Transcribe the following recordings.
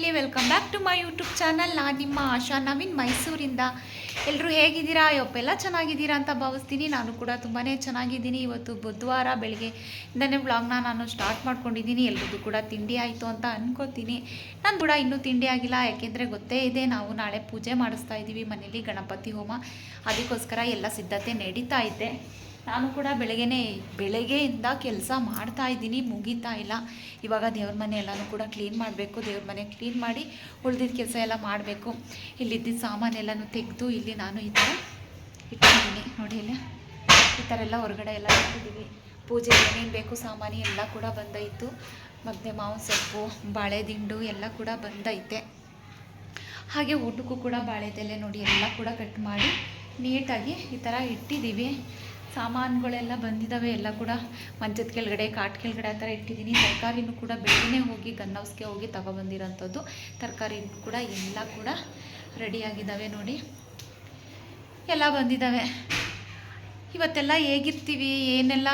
Family welcome back to my YouTube channel ನಾನು ನಿಮ್ಮ ಆಶಾ, ನವೀನ್ ಮೈಸೂರಿಂದ. ಎಲ್ಲರೂ ಹೇಗಿದ್ದೀರಾ? ಯಪ್ಪ ಎಲ್ಲ ಚೆನ್ನಾಗಿದ್ದೀರಾ ಅಂತ ಭಾವಿಸ್ತೀನಿ. ನಾನು ಕೂಡ ತುಂಬಾ ಚೆನ್ನಾಗಿದ್ದೀನಿ. ಇವತ್ತು ಬುಧವಾರ ಬೆಳಗ್ಗೆಯಿಂದನೇ ವ್ಲಾಗ್ನ ನಾನು ಸ್ಟಾರ್ಟ್ ಮಾಡ್ಕೊಂಡಿದ್ದೀನಿ. ಎಲ್ರಿಗೂ ಕೂಡ ತಿಂಡಿ ಆಯಿತು ಅಂತ ಅನ್ಕೋತೀನಿ. ನಾನು ಕೂಡ ಇನ್ನೂ ತಿಂಡಿ ಆಗಿಲ್ಲ. ಯಾಕೆಂದರೆ ಗೊತ್ತೇ ಇದೆ, ನಾವು ನಾಳೆ ಪೂಜೆ ಮಾಡಿಸ್ತಾ ಇದ್ದೀವಿ ಮನೇಲಿ ಗಣಪತಿ ಹೋಮ. ಅದಕ್ಕೋಸ್ಕರ ಎಲ್ಲ ಸಿದ್ಧತೆ ನಡೀತಾ ಇದ್ದೆ ನಾನು ಕೂಡ ಬೆಳಗ್ಗೆನೇ, ಬೆಳಗ್ಗೆಯಿಂದ ಕೆಲಸ ಮಾಡ್ತಾ ಇದ್ದೀನಿ, ಮುಗೀತಾ ಇಲ್ಲ. ಇವಾಗ ದೇವ್ರ ಮನೆ ಎಲ್ಲನೂ ಕೂಡ ಕ್ಲೀನ್ ಮಾಡಬೇಕು. ದೇವ್ರ ಮನೆ ಕ್ಲೀನ್ ಮಾಡಿ ಉಳ್ದಿದ್ದ ಕೆಲಸ ಎಲ್ಲ ಮಾಡಬೇಕು. ಇಲ್ಲಿದ್ದಿದ್ದ ಸಾಮಾನೆಲ್ಲನೂ ತೆಗೆದು ಇಲ್ಲಿ ನಾನು ಈ ಥರ ಇಟ್ಟಿದ್ದೀನಿ ನೋಡಿ ಇಲ್ಲ, ಈ ಥರ ಎಲ್ಲ ಹೊರಗಡೆ ಎಲ್ಲ ಇಟ್ಟಿದ್ದೀವಿ. ಪೂಜೆ ಏನೇನು ಬೇಕು ಸಾಮಾನು ಎಲ್ಲ ಕೂಡ ಬಂದೈತು. ಮತ್ತು ಮಾವಿನ ಸೊಪ್ಪು ಬಾಳೆದಿಂಡು ಎಲ್ಲ ಕೂಡ ಬಂದೈತೆ. ಹಾಗೆ ಊಟಕ್ಕೂ ಕೂಡ ಬಾಳೆದೆಲೆ ನೋಡಿ ಎಲ್ಲ ಕೂಡ ಕಟ್ ಮಾಡಿ ನೀಟಾಗಿ ಈ ಥರ ಇಟ್ಟಿದ್ದೀವಿ. ಸಾಮಾನುಗಳೆಲ್ಲ ಬಂದಿದ್ದಾವೆ ಎಲ್ಲ ಕೂಡ ಮಂಚದ ಕೆಳಗಡೆ, ಕಾಟ್ ಕೆಳಗಡೆ ಆ ಥರ ಇಟ್ಟಿದ್ದೀನಿ. ತರಕಾರಿನೂ ಕೂಡ ಬೆಳಗ್ಗೆ ಹೋಗಿ ಗನ್ ಹೌಸ್ಗೆ ಹೋಗಿ ತಗೊಬಂದಿರೋಂಥದ್ದು. ತರಕಾರಿ ಕೂಡ ಎಲ್ಲ ಕೂಡ ರೆಡಿಯಾಗಿದ್ದಾವೆ ನೋಡಿ. ಎಲ್ಲ ಬಂದಿದ್ದಾವೆ ಇವತ್ತೆಲ್ಲ ಹೇಗಿರ್ತೀವಿ, ಏನೆಲ್ಲ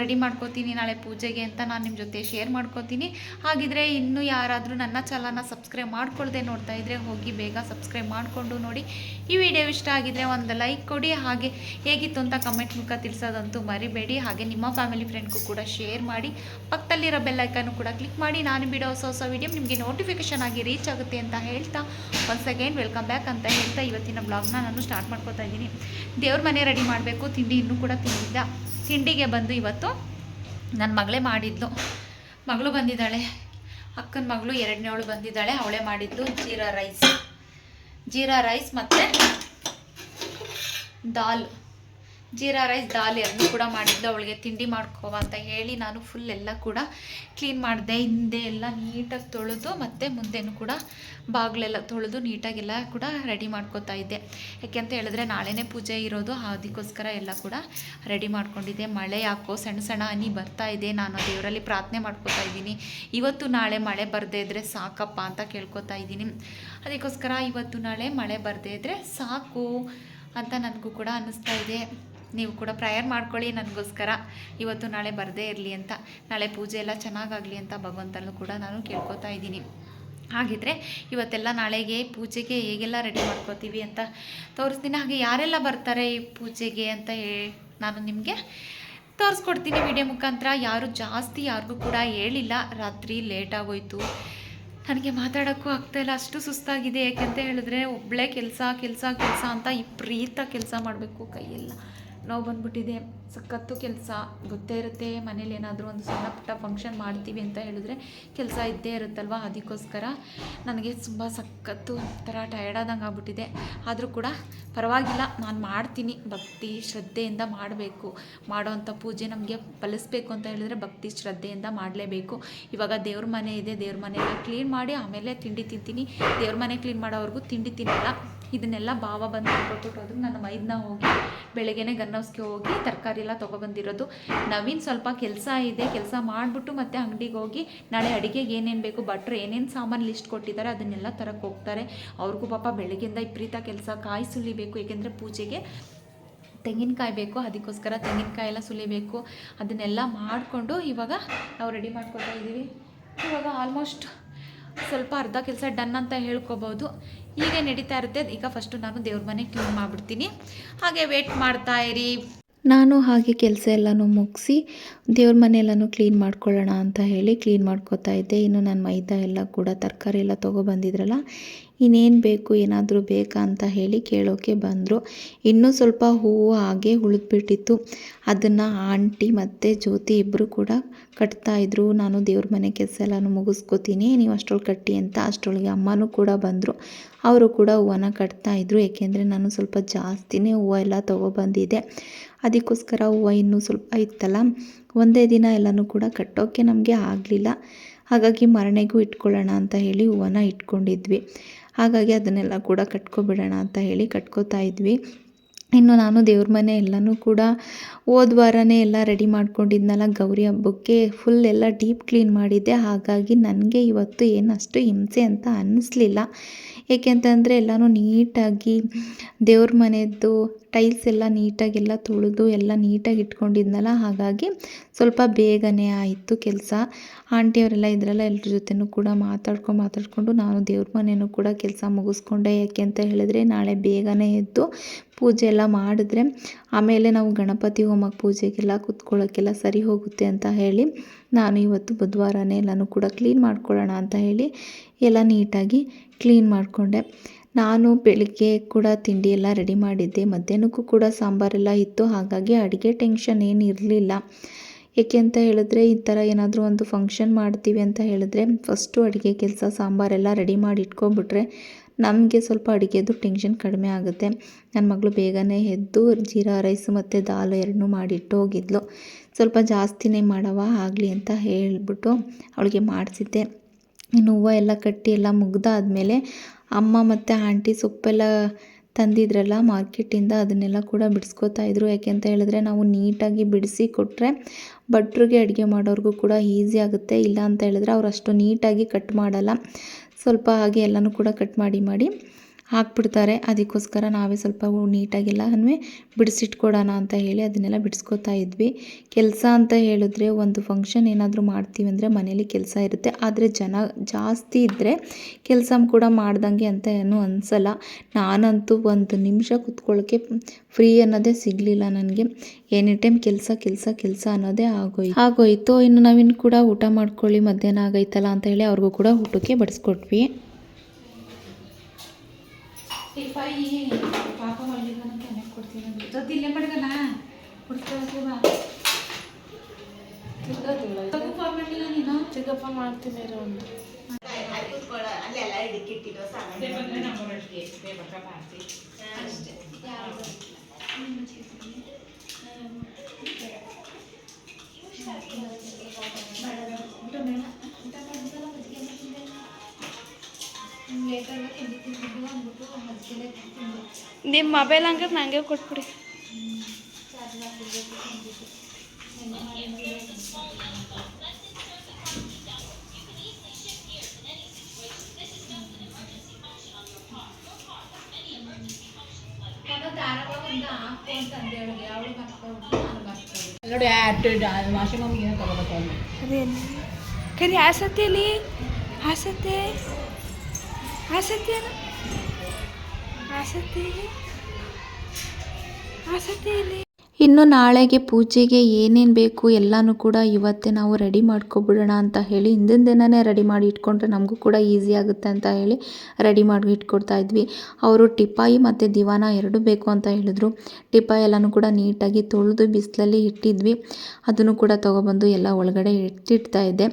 ರೆಡಿ ಮಾಡ್ಕೋತೀನಿ ನಾಳೆ ಪೂಜೆಗೆ ಅಂತ ನಾನು ನಿಮ್ಮ ಜೊತೆ ಶೇರ್ ಮಾಡ್ಕೋತೀನಿ. ಹಾಗಿದ್ರೆ ಇನ್ನೂ ಯಾರಾದರೂ ನನ್ನ ಚಾನಲ್ನ ಸಬ್ಸ್ಕ್ರೈಬ್ ಮಾಡ್ಕೊಳ್ದೆ ನೋಡ್ತಾ ಇದ್ದರೆ ಹೋಗಿ ಬೇಗ ಸಬ್ಸ್ಕ್ರೈಬ್ ಮಾಡಿಕೊಂಡು ನೋಡಿ. ಈ ವಿಡಿಯೋ ಇಷ್ಟ ಆಗಿದ್ರೆ ಒಂದು ಲೈಕ್ ಕೊಡಿ. ಹಾಗೆ ಹೇಗಿತ್ತು ಅಂತ ಕಮೆಂಟ್ ಮೂಲಕ ತಿಳಿಸೋದಂತೂ ಮರಿಬೇಡಿ. ಹಾಗೆ ನಿಮ್ಮ ಫ್ಯಾಮಿಲಿ ಫ್ರೆಂಡ್ಗೂ ಕೂಡ ಶೇರ್ ಮಾಡಿ. ಪಕ್ಕದಲ್ಲಿರೋ ಬೆಲ್ಲೈಕನ್ನು ಕೂಡ ಕ್ಲಿಕ್ ಮಾಡಿ. ನಾನು ಬಿಡೋ ಹೊಸ ಹೊಸ ವಿಡಿಯೋ ನಿಮಗೆ ನೋಟಿಫಿಕೇಶನ್ ಆಗಿ ರೀಚ್ ಆಗುತ್ತೆ ಅಂತ ಹೇಳ್ತಾ. ಒನ್ಸ್ ಅಗೇನ್ ವೆಲ್ಕಮ್ ಬ್ಯಾಕ್ ಅಂತ ಹೇಳ್ತಾ ಇವತ್ತಿನ ಬ್ಲಾಗ್ನ ನಾನು ಸ್ಟಾರ್ಟ್ ಮಾಡ್ಕೋತಾ ಇದ್ದೀನಿ. ದೇವ್ರ ಮನೆ ರೆಡಿ ಮಾಡಬೇಕು. ತಿಂಡಿ ಇನ್ನೂ ಕೂಡ ತಿಂದಿದ್ದ ತಿಂಡಿಗೆ ಬಂದು ಇವತ್ತು ನನ್ನ ಮಗಳೇ ಮಾಡಿದ್ಲು. ಮಗಳು ಬಂದಿದ್ದಾಳೆ. ಅಕ್ಕನ ಮಗಳು ಎರಡನೇವಳು ಬಂದಿದ್ದಾಳೆ. ಅವಳೇ ಮಾಡಿದ್ದು ಜೀರಾ ರೈಸ್. ಜೀರಾ ರೈಸ್ ಮತ್ತು ದಾಲ್. ಜೀರಾ ರೈಸ್ ದಾಲ್ ಎರಡನ್ನೂ ಕೂಡ ಮಾಡಿದ್ಲು. ಅವಳಿಗೆ ತಿಂಡಿ ಮಾಡ್ಕೋ ಅಂತ ಹೇಳಿ ನಾನು ಫುಲ್ ಎಲ್ಲ ಕೂಡ ಕ್ಲೀನ್ ಮಾಡಿದೆ. ಹಿಂದೆ ಎಲ್ಲ ನೀಟಾಗಿ ತೊಳೆದು ಮತ್ತು ಮುಂದೆನೂ ಕೂಡ ಬಾಗಿಲೆಲ್ಲ ತೊಳೆದು ನೀಟಾಗೆಲ್ಲ ಕೂಡ ರೆಡಿ ಮಾಡ್ಕೋತಾ ಇದ್ದೆ. ಯಾಕೆ ಅಂತ ಹೇಳಿದ್ರೆ ನಾಳೆನೇ ಪೂಜೆ ಇರೋದು. ಅದಕ್ಕೋಸ್ಕರ ಎಲ್ಲ ಕೂಡ ರೆಡಿ ಮಾಡ್ಕೊಂಡಿದ್ದೆ. ಮಳೆ ಯಾಕೋ ಸಣ್ಣ ಸಣ್ಣ ಹನಿ ಬರ್ತಾ ಇದೆ. ನಾನು ದೇವರಲ್ಲಿ ಪ್ರಾರ್ಥನೆ ಮಾಡ್ಕೋತಾ ಇದ್ದೀನಿ. ಇವತ್ತು ನಾಳೆ ಮಳೆ ಬರದೇ ಇದ್ದರೆ ಸಾಕಪ್ಪ ಅಂತ ಕೇಳ್ಕೊತಾ ಇದ್ದೀನಿ. ಅದಕ್ಕೋಸ್ಕರ ಇವತ್ತು ನಾಳೆ ಮಳೆ ಬರದೇ ಇದ್ದರೆ ಸಾಕು ಅಂತ ನನಗೂ ಕೂಡ ಅನ್ನಿಸ್ತಾ ಇದೆ. ನೀವು ಕೂಡ ಪ್ರಯರ್ ಮಾಡ್ಕೊಳ್ಳಿ ನನಗೋಸ್ಕರ. ಇವತ್ತು ನಾಳೆ ಬರದೇ ಇರಲಿ ಅಂತ. ನಾಳೆ ಪೂಜೆ ಎಲ್ಲ ಚೆನ್ನಾಗಾಗಲಿ ಅಂತ ಭಗವಂತನೂ ಕೂಡ ನಾನು ಕೇಳ್ಕೊತಾ ಇದ್ದೀನಿ. ಹಾಗಿದ್ರೆ ಇವತ್ತೆಲ್ಲ ನಾಳೆಗೆ ಪೂಜೆಗೆ ಹೇಗೆಲ್ಲ ರೆಡಿ ಮಾಡ್ಕೋತೀವಿ ಅಂತ ತೋರಿಸ್ತೀನಿ. ಹಾಗೆ ಯಾರೆಲ್ಲ ಬರ್ತಾರೆ ಈ ಪೂಜೆಗೆ ಅಂತ ಹೇ ನಾನು ನಿಮಗೆ ತೋರಿಸ್ಕೊಡ್ತೀನಿ ವಿಡಿಯೋ ಮುಖಾಂತರ. ಯಾರು ಜಾಸ್ತಿ ಯಾರಿಗೂ ಕೂಡ ಹೇಳಿಲ್ಲ. ರಾತ್ರಿ ಲೇಟ್ ಆಗೋಯ್ತು. ನನಗೆ ಮಾತಾಡೋಕ್ಕೂ ಆಗ್ತಾಯಿಲ್ಲ ಅಷ್ಟು ಸುಸ್ತಾಗಿದೆ. ಯಾಕೆಂತ ಹೇಳಿದ್ರೆ ಒಬ್ಬಳೇ ಕೆಲಸ ಕೆಲಸ ಕೆಲಸ ಅಂತ ಇಪ್ರೀತ ಕೆಲಸ ಮಾಡಬೇಕು ಕೈಯೆಲ್ಲ. ನೋವು ಬಂದ್ಬಿಟ್ಟಿದೆ. ಸಖತ್ತು ಕೆಲಸ ಗೊತ್ತೇ ಇರುತ್ತೆ, ಮನೇಲಿ ಏನಾದರೂ ಒಂದು ಸಣ್ಣ ಪುಟ್ಟ ಫಂಕ್ಷನ್ ಮಾಡ್ತೀವಿ ಅಂತ ಹೇಳಿದ್ರೆ ಕೆಲಸ ಇದ್ದೇ ಇರುತ್ತಲ್ವ? ಅದಕ್ಕೋಸ್ಕರ ನನಗೆ ತುಂಬ ಸಖತ್ತು ಒಂಥರ ಟಯರ್ಡ್ ಆದಂಗೆ ಆಗ್ಬಿಟ್ಟಿದೆ. ಆದರೂ ಕೂಡ ಪರವಾಗಿಲ್ಲ, ನಾನು ಮಾಡ್ತೀನಿ. ಭಕ್ತಿ ಶ್ರದ್ಧೆಯಿಂದ ಮಾಡಬೇಕು. ಮಾಡೋವಂಥ ಪೂಜೆ ನಮಗೆ ಫಲಿಸ್ಬೇಕು ಅಂತ ಹೇಳಿದ್ರೆ ಭಕ್ತಿ ಶ್ರದ್ಧೆಯಿಂದ ಮಾಡಲೇಬೇಕು. ಇವಾಗ ದೇವ್ರ ಮನೆ ಇದೆ. ದೇವ್ರ ಮನೆಯೆಲ್ಲ ಕ್ಲೀನ್ ಮಾಡಿ ಆಮೇಲೆ ತಿಂಡಿ ತಿಂತೀನಿ. ದೇವ್ರ ಮನೆ ಕ್ಲೀನ್ ಮಾಡೋವರೆಗೂ ತಿಂಡಿ ತಿನ್ನಲ್ಲ. ಇದನ್ನೆಲ್ಲ ಭಾವ ಬಂದು ಕೊಟ್ಬಿಟ್ಟು ಅದಕ್ಕೆ ನಾನು ಮೈದನ್ನ ಹೋಗಿ, ಬೆಳಗ್ಗೆನೆ ಗನ್ನೌಸ್ಗೆ ಹೋಗಿ ತರಕಾರಿ ಎಲ್ಲ ತೊಗೊಬಂದಿರೋದು. ನವೀನ್ ಸ್ವಲ್ಪ ಕೆಲಸ ಇದೆ, ಕೆಲಸ ಮಾಡಿಬಿಟ್ಟು ಮತ್ತೆ ಅಂಗಡಿಗೆ ಹೋಗಿ ನಾಳೆ ಅಡುಗೆಗೆ ಏನೇನು ಬೇಕು ಭಟ್ರು ಏನೇನು ಸಾಮಾನು ಲಿಸ್ಟ್ ಕೊಟ್ಟಿದ್ದಾರೆ ಅದನ್ನೆಲ್ಲ ತರಕ್ಕೆ ಹೋಗ್ತಾರೆ. ಅವ್ರಿಗೂ ಪಾಪ ಬೆಳಗ್ಗೆಯಿಂದ ವಿಪರೀತ ಕೆಲಸ, ಕಾಯಿ ಸುಲಿಬೇಕು, ಏಕೆಂದರೆ ಪೂಜೆಗೆ ತೆಂಗಿನಕಾಯಿ ಬೇಕು, ಅದಕ್ಕೋಸ್ಕರ ತೆಂಗಿನಕಾಯಿ ಎಲ್ಲ ಸುಲಿಬೇಕು. ಅದನ್ನೆಲ್ಲ ಮಾಡಿಕೊಂಡು ಇವಾಗ ನಾವು ರೆಡಿ ಮಾಡ್ಕೊಳ್ತಾ ಇದ್ದೀವಿ ಇವಾಗ ಆಲ್ಮೋಸ್ಟ್ ಸ್ವಲ್ಪ ಅರ್ಧ ಕೆಲಸ ಡನ್ ಅಂತ ಹೇಳ್ಕೊಬೋದು. ಹೀಗೆ ನಡೀತಾ ಇರುತ್ತೆ. ಈಗ ಫಸ್ಟು ನಾನು ದೇವ್ರ ಮನೆ ಕ್ಲೀನ್ ಮಾಡಿಬಿಡ್ತೀನಿ. ಹಾಗೆ ವೇಟ್ ಮಾಡ್ತಾ ಇರಿ. ನಾನು ಹಾಗೆ ಕೆಲಸ ಎಲ್ಲನೂ ಮುಗಿಸಿ ದೇವ್ರ ಮನೆ ಕ್ಲೀನ್ ಮಾಡ್ಕೊಳ್ಳೋಣ ಅಂತ ಹೇಳಿ ಕ್ಲೀನ್ ಮಾಡ್ಕೋತಾ ಇದ್ದೆ. ಇನ್ನು ನಾನು ಮೈದಾ ಎಲ್ಲ ಕೂಡ ತರಕಾರಿ ಎಲ್ಲ ತೊಗೊಬಂದಿದ್ರಲ್ಲ ಇನ್ನೇನು ಬೇಕು, ಏನಾದರೂ ಬೇಕಾ ಅಂತ ಹೇಳಿ ಕೇಳೋಕ್ಕೆ ಬಂದರು. ಇನ್ನೂ ಸ್ವಲ್ಪ ಹೂವು ಹಾಗೆ ಉಳಿದ್ಬಿಟ್ಟಿತ್ತು. ಅದನ್ನು ಆಂಟಿ ಮತ್ತು ಜ್ಯೋತಿ ಇಬ್ಬರು ಕೂಡ ಕಟ್ತಾಯಿದ್ರು ನಾನು ದೇವ್ರ ಮನೆ ಕೆಲಸ ಎಲ್ಲನೂ ಮುಗಿಸ್ಕೋತೀನಿ, ನೀವು ಅಷ್ಟೊಳಗೆ ಕಟ್ಟಿ ಅಂತ ಅಷ್ಟೊಳಗೆ ಅಮ್ಮನೂ ಕೂಡ ಬಂದರು. ಅವರು ಕೂಡ ಹೂವನ್ನು ಕಟ್ತಾಯಿದ್ರು ಏಕೆಂದರೆ ನಾನು ಸ್ವಲ್ಪ ಜಾಸ್ತಿನೇ ಹೂವು ಎಲ್ಲ ತೊಗೊಬಂದಿದ್ದೆ ಅದಕ್ಕೋಸ್ಕರ ಹೂವು ಇನ್ನೂ ಸ್ವಲ್ಪ ಇತ್ತಲ್ಲ, ಒಂದೇ ದಿನ ಎಲ್ಲನೂ ಕೂಡ ಕಟ್ಟೋಕ್ಕೆ ನಮಗೆ ಆಗಲಿಲ್ಲ. ಹಾಗಾಗಿ ಮರಣೆಗೂ ಇಟ್ಕೊಳ್ಳೋಣ ಅಂತ ಹೇಳಿ ಹೂವನ್ನ ಇಟ್ಕೊಂಡಿದ್ವಿ. ಹಾಗಾಗಿ ಅದನ್ನೆಲ್ಲ ಕೂಡ ಕಟ್ಕೊಬಿಡೋಣ ಅಂತ ಹೇಳಿ ಕಟ್ಕೋತಾ ಇದ್ವಿ. ಇನ್ನು ನಾನು ದೇವ್ರ ಮನೆ ಎಲ್ಲನೂ ಕೂಡ ಹೋದ ವಾರನೇ ಎಲ್ಲ ರೆಡಿ ಮಾಡ್ಕೊಂಡಿದ್ನಲ್ಲ, ಗೌರಿ ಹಬ್ಬಕ್ಕೆ ಫುಲ್ ಎಲ್ಲ ಡೀಪ್ ಕ್ಲೀನ್ ಮಾಡಿದ್ದೆ. ಹಾಗಾಗಿ ನನಗೆ ಇವತ್ತು ಏನಷ್ಟು ಹಿಂಸೆ ಅಂತ ಅನ್ನಿಸ್ಲಿಲ್ಲ ಏಕೆಂತಂದರೆ ಎಲ್ಲನೂ ನೀಟಾಗಿ ದೇವ್ರ ಮನೆಯದ್ದು ಟೈಲ್ಸ್ ಎಲ್ಲ ನೀಟಾಗೆಲ್ಲ ತೊಳೆದು ಎಲ್ಲ ನೀಟಾಗಿ ಇಟ್ಕೊಂಡಿದ್ನಲ್ಲ, ಹಾಗಾಗಿ ಸ್ವಲ್ಪ ಬೇಗನೆ ಆಯಿತು ಕೆಲಸ. ಆಂಟಿಯವರೆಲ್ಲ ಇದ್ರೆಲ್ಲ ಎಲ್ಲರ ಜೊತೆನೂ ಕೂಡ ಮಾತಾಡ್ಕೊಂಡು ಮಾತಾಡಿಕೊಂಡು ನಾನು ದೇವ್ರ ಮನೆಯೂ ಕೂಡ ಕೆಲಸ ಮುಗಿಸ್ಕೊಂಡೆ. ಯಾಕೆ ಅಂತ ಹೇಳಿದ್ರೆ ನಾಳೆ ಬೇಗನೆ ಎದ್ದು ಪೂಜೆ ಎಲ್ಲ ಮಾಡಿದ್ರೆ ಆಮೇಲೆ ನಾವು ಗಣಪತಿ ಹೋಮಕ್ಕೆ ಪೂಜೆಗೆಲ್ಲ ಕುತ್ಕೊಳ್ಳೋಕ್ಕೆಲ್ಲ ಸರಿ ಹೋಗುತ್ತೆ ಅಂತ ಹೇಳಿ ನಾನು ಇವತ್ತು ಬುಧವಾರನೇ ಎಲ್ಲನೂ ಕೂಡ ಕ್ಲೀನ್ ಮಾಡ್ಕೊಳ್ಳೋಣ ಅಂತ ಹೇಳಿ ಎಲ್ಲ ನೀಟಾಗಿ ಕ್ಲೀನ್ ಮಾಡಿಕೊಂಡೆ. ನಾನು ಬೆಳಿಗ್ಗೆ ಕೂಡ ತಿಂಡಿ ಎಲ್ಲ ರೆಡಿ ಮಾಡಿದ್ದೆ. ಮಧ್ಯಾಹ್ನಕ್ಕೂ ಕೂಡ ಸಾಂಬಾರೆಲ್ಲ ಇತ್ತು. ಹಾಗಾಗಿ ಅಡುಗೆ ಟೆನ್ಷನ್ ಏನು ಇರಲಿಲ್ಲ. ಏಕೆ ಅಂತ ಹೇಳಿದ್ರೆ ಈ ಥರ ಏನಾದರೂ ಒಂದು ಫಂಕ್ಷನ್ ಮಾಡ್ತೀವಿ ಅಂತ ಹೇಳಿದ್ರೆ ಫಸ್ಟು ಅಡುಗೆ ಕೆಲಸ ಸಾಂಬಾರೆಲ್ಲ ರೆಡಿ ಮಾಡಿ ಇಟ್ಕೊಂಡ್ಬಿಟ್ರೆ ನಮಗೆ ಸ್ವಲ್ಪ ಅಡುಗೆದು ಟೆನ್ಷನ್ ಕಡಿಮೆ ಆಗುತ್ತೆ. ನನ್ನ ಮಗಳು ಬೇಗನೆ ಎದ್ದು ಜೀರಾ ರೈಸ್ ಮತ್ತು ದಾಲ್ ಎರಡನ್ನೂ ಮಾಡಿಟ್ಟು ಹೋಗಿದ್ಲು. ಸ್ವಲ್ಪ ಜಾಸ್ತಿನೇ ಮಾಡವ ಆಗಲಿ ಅಂತ ಹೇಳಿಬಿಟ್ಟು ಅವಳಿಗೆ ಮಾಡಿಸಿದ್ದೆ. ಇನ್ನು ಹೂವು ಎಲ್ಲ ಕಟ್ಟಿ ಎಲ್ಲ ಮುಗ್ದಾದ್ಮೇಲೆ ಅಮ್ಮ ಮತ್ತು ಆಂಟಿ ಸೊಪ್ಪೆಲ್ಲ ತಂದಿದ್ರಲ್ಲ ಮಾರ್ಕೆಟಿಂದ, ಅದನ್ನೆಲ್ಲ ಕೂಡ ಬಿಡಿಸ್ಕೊತಾ ಇದ್ರು. ಯಾಕೆ ಅಂತ ಹೇಳಿದ್ರೆ ನಾವು ನೀಟಾಗಿ ಬಿಡಿಸಿ ಕೊಟ್ಟರೆ ಭಟ್ರಿಗೆ ಅಡುಗೆ ಮಾಡೋರಿಗೂ ಕೂಡ ಈಸಿ ಆಗುತ್ತೆ. ಇಲ್ಲ ಅಂತ ಹೇಳಿದ್ರೆ ಅವ್ರು ಅಷ್ಟು ನೀಟಾಗಿ ಕಟ್ ಮಾಡಲ್ಲ. ಸ್ವಲ್ಪ ಹಾಗೆ ಎಲ್ಲನೂ ಕೂಡ ಕಟ್ ಮಾಡಿ ಮಾಡಿ ಹಾಕ್ಬಿಡ್ತಾರೆ. ಅದಕ್ಕೋಸ್ಕರ ನಾವೇ ಸ್ವಲ್ಪ ನೀಟಾಗೆಲ್ಲನೂ ಬಿಡಿಸಿಟ್ಕೊಡೋಣ ಅಂತ ಹೇಳಿ ಅದನ್ನೆಲ್ಲ ಬಿಡಿಸ್ಕೊತಾ ಇದ್ವಿ. ಕೆಲಸ ಅಂತ ಹೇಳಿದ್ರೆ ಒಂದು ಫಂಕ್ಷನ್ ಏನಾದರೂ ಮಾಡ್ತೀವಿ ಅಂದರೆ ಮನೇಲಿ ಕೆಲಸ ಇರುತ್ತೆ. ಆದರೆ ಜನ ಜಾಸ್ತಿ ಇದ್ದರೆ ಕೆಲಸ ಕೂಡ ಮಾಡ್ದಂಗೆ ಅಂತ ಏನೂ ಅನಿಸಲ್ಲ. ನಾನಂತೂ ಒಂದು ನಿಮಿಷ ಕೂತ್ಕೊಳ್ಳೋಕ್ಕೆ ಫ್ರೀ ಅನ್ನೋದೇ ಸಿಗಲಿಲ್ಲ ನನಗೆ. ಎನಿ ಟೈಮ್ ಕೆಲಸ ಕೆಲಸ ಕೆಲಸ ಅನ್ನೋದೇ ಆಗೋಯ್ತು. ಆಗೋಯ್ತು. ಇನ್ನು ನಾವಿನ್ನು ಕೂಡ ಊಟ ಮಾಡ್ಕೊಳ್ಳಿ, ಮಧ್ಯಾಹ್ನ ಆಗೈತಲ್ಲ ಅಂತ ಹೇಳಿ ಅವ್ರಿಗೂ ಕೂಡ ಊಟಕ್ಕೆ ಬಡಿಸ್ಕೊಟ್ವಿ. ಟಿಫಾಯಿ ಪಾಪ ಮಲ್ಲಿಗನ ಕೆನೆಗೆ ಕೊಡ್ತೀನಿ ಅಂದ್ರೆ. ಜೊತೆ ಇಲ್ಲೇ ಮಡ್ಗನ ಕೊಡ್ಕೊಳ್ಳೋಕೆ ಚಿಕ್ಕಪ್ಪ ಮಾಡಿಲ್ಲ ನೀನು? ಚಿಕ್ಕಪ್ಪ ಮಾಡ್ತೀನಿ ಇರು ಒಂದು ನಿಮ್ಮ ಮೊಬೈಲ್ ಹಂಗೆ ನನಗೆ ಕೊಟ್ಬಿಡಿ. ನೋಡಿ ವಾಷಿಂಗ್ ಮಮ್ಮಿಗೆ ತಗೋಬೇಕು ಅಲ್ಲಿ ಅದೇನು? ಕರಿ ಆಸತ್ತೆ ಆಸತೆ ಆಸತ್ತೆ ಆಸತ್ತೆಯಲ್ಲಿ ಇನ್ನು ನಾಳೆಗೆ ಪೂಜೆಗೆ ಏನೇನು ಬೇಕು ಎಲ್ಲನೂ ಕೂಡ ಇವತ್ತೇ ನಾವು ರೆಡಿ ಮಾಡ್ಕೊಬಿಡೋಣ ಅಂತ ಹೇಳಿ, ಹಿಂದಿನ ದಿನವೇ ರೆಡಿ ಮಾಡಿ ಇಟ್ಕೊಂಡ್ರೆ ನಮಗೂ ಕೂಡ ಈಸಿ ಆಗುತ್ತೆ ಅಂತ ಹೇಳಿ ರೆಡಿ ಮಾಡಿ ಇಟ್ಕೊಡ್ತಾ ಇದ್ವಿ. ಅವರು ಟಿಪಾಯಿ ಮತ್ತು ದಿವಾನ ಎರಡು ಬೇಕು ಅಂತ ಹೇಳಿದ್ರು. ಟಿಪಾಯಿ ಎಲ್ಲನೂ ಕೂಡ ನೀಟಾಗಿ ತೊಳೆದು ಬಿಸಿಲಲ್ಲಿ ಇಟ್ಟಿದ್ವಿ. ಅದನ್ನು ಕೂಡ ತೊಗೊಬಂದು ಎಲ್ಲ ಒಳಗಡೆ ಇಟ್ಟಿಡ್ತಾ ಇದ್ದೆ.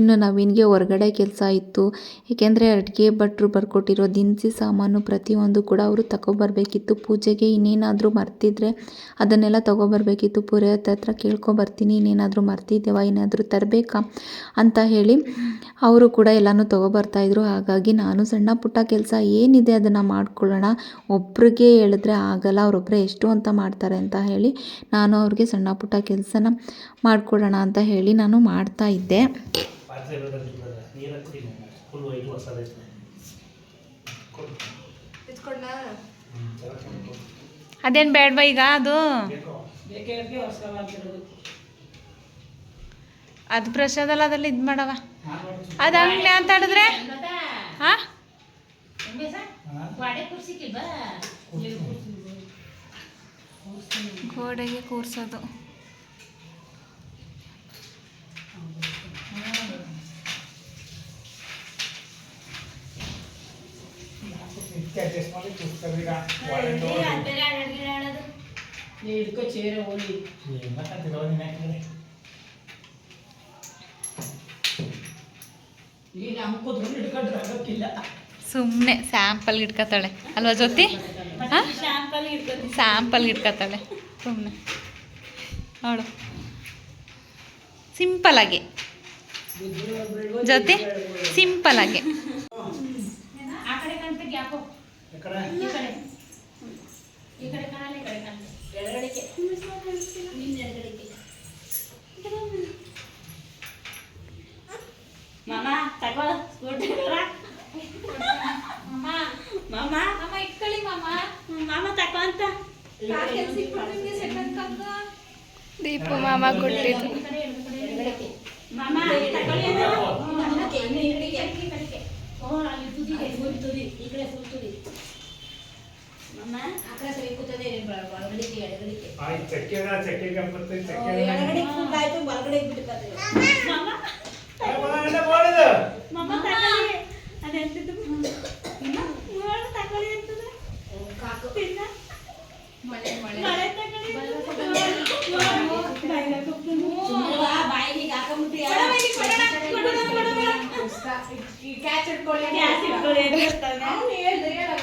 ಇನ್ನು ನವೀನ್ಗೆ ಹೊರಗಡೆ ಕೆಲಸ ಇತ್ತು. ಏಕೆಂದರೆ ಅಡುಗೆ ಭಟ್ರು ಬರ್ಕೊಟ್ಟಿರೋ ದಿನಸಿ ಸಾಮಾನು ಪ್ರತಿಯೊಂದು ಕೂಡ ಅವರು ತಗೊಬರ್ಬೇಕಿತ್ತು. ಪೂಜೆಗೆ ಇನ್ನೇನಾದರೂ ಮರ್ತಿದ್ರೆ ಅದನ್ನೆಲ್ಲ ತೊಗೊಬರ್ಬೇಕಿತ್ತು. ಪುರೋಹಿತ ಹತ್ರ ಕೇಳ್ಕೊಬರ್ತೀನಿ ಇನ್ನೇನಾದರೂ ಮರ್ತಿದ್ದೇವಾ ಏನಾದರೂ ತರಬೇಕಾ ಅಂತ ಹೇಳಿ ಅವರು ಕೂಡ ಎಲ್ಲನೂ ತೊಗೊಬರ್ತಾಯಿದ್ರು ಹಾಗಾಗಿ ನಾನು ಸಣ್ಣ ಪುಟ್ಟ ಕೆಲಸ ಏನಿದೆ ಅದನ್ನು ಮಾಡ್ಕೊಳ್ಳೋಣ. ಒಬ್ರಿಗೆ ಹೇಳಿದ್ರೆ ಆಗಲ್ಲ ಅವರೊಬ್ಬರೇ ಎಷ್ಟು ಅಂತ ಮಾಡ್ತಾರೆ ಅಂತ ಹೇಳಿ ನಾನು ಅವ್ರಿಗೆ ಸಣ್ಣ ಪುಟ್ಟ ಕೆಲಸನ ಮಾಡಿಕೊಡೋಣ ಅಂತ ಹೇಳಿ ನಾನು ಮಾಡ್ತಾ ಇದ್ದೆ. ಪಾತ್ರೆ ಬೇಕಾಗಿರ್ತದೆ ನೀರು ಕುಡಿ. ಫುಲ್ ವೈಟ್ ಮಸಾಲೆ ಅದೇನು ಬೇಡವಾ ಈಗ ಅದು? ಅದು ಪ್ರಸಾದ ಅಲ್ಲ ಅದ್ರಲ್ಲಿ ಇದು ಮಾಡವ ಅದು ಹಂಗೆ ಮಾತಾಡಿದ್ರೆ ಹಾಂ? ಗೋಡೆಗೆ ಕೂರ್ಸೋದು. ನೀ ಹಿಡ್ಕೊ ಚೇರ ಹೋಗಿ ಏನು ಹಾಕಿರೋ ನೀನು ಹಾಕಿದ್ರೆ ಈಗ ನಮ್ಮ ಕೂತ್ಕೊಂಡು ಹಿಡ್ಕೊಂಡ್ರೆ ಆಗೋಕ್ಕಿಲ್ಲ ಸುಮ್ಮನೆ ಸ್ಯಾಂಪಲ್ ಇಟ್ಕೊತಾಳೆ ಅಲ್ವಾ ಜೊತೆ ಹಾಂ? ಸ್ಯಾಂಪಲ್ ಇಟ್ಕೊತಾಳೆ ಸುಮ್ಮನೆ ನೋಡು. ಜ್ಯೋತಿ ಸಿಂಪಲ್ ಸಿಂಪಲಾಗಿ ಯಾಕಡೆ ಈ ಕಡೆ. ಈ ಕಡೆ ಕಾಣಲ್ಲ ಎಡಗಡೆಗೆ. ನಿನ್ನ ಎಡಗಡೆಗೆ. ಮಾಮ ತಗೋ ಸ್ಕೂಟಿ ಮಾಮ. ಅಮ್ಮ ಇಟ್ಕೊಳ್ಳಿ ಮಾಮ. ಮಾಮ ತಗೋ ಅಂತ. ದೀಪು ಮಾಮ ಕೊಟ್ಟಿದ್ದು. ಮಾಮ ತಗೊಳ್ಳಿ. ಈ ಕಡೆಗೆ, ಈ. ಓ, ಅಲ್ಲಿ ತುದಿ, ಈ ಕಡೆ full ತುದಿ. ಮಾಮ, ಆ ಕಡೆ ಸರಿ ಕೂತದೆ, ಬ- ಬಲಗಡೆಗೆ, ಎಡಗಡೆಗೆ. ಆಯ್ತು ಚಕ್ಕೆನ ಚಕ್ಕೆಗೆ ಬರ್ತೈತೆ ಓ, ಚಕ್ಕೆನ ಎಡಗಡೆಗೆ full ಆಯ್ತು, ಬಲಗಡೆಗೆ ಬಿಟ್ಕೊತದೆ. ಮಾಮ, ಮಾಡಿದ ಮಾಮ ತಗೊಳ್ಳಿ. ಅದೆಂತದ್ದು? ಇನ್ನು? ಮಾಮ ತಗೊಳ್ಳಿ ಅಂತದೆ. ತಿನ್ನ. ಮಳೆ ಮಳೆ ಮಳೆ ತಗೊಳ್ಳಿ ಅಂತದೆ. ಮಾಮ, ಬಾಯಿಗೆ ಹಾಕ್ಬಿಟ್ಟು. ಸುಮ್ನೆ ಬಾ, ಬಾಯಿಗೆ ಹಾಕೊಂಬಿಟ್ಟಿಯಾ? ಕೊಡೋಣ, ಕೊಡೋಣ. ಕ್ಯಾಚ್ ಇಟ್ಕೊಳ್ಳಿ ಗ್ಯಾಸ್ ಇಟ್ಕೊಳ್ಳಿ ಅಂತ ಹೇಳ್ತಾನೆ. ಅವ್ನು ಹೇಳ್ದೆ, ಹೇಳಲ್ಲ.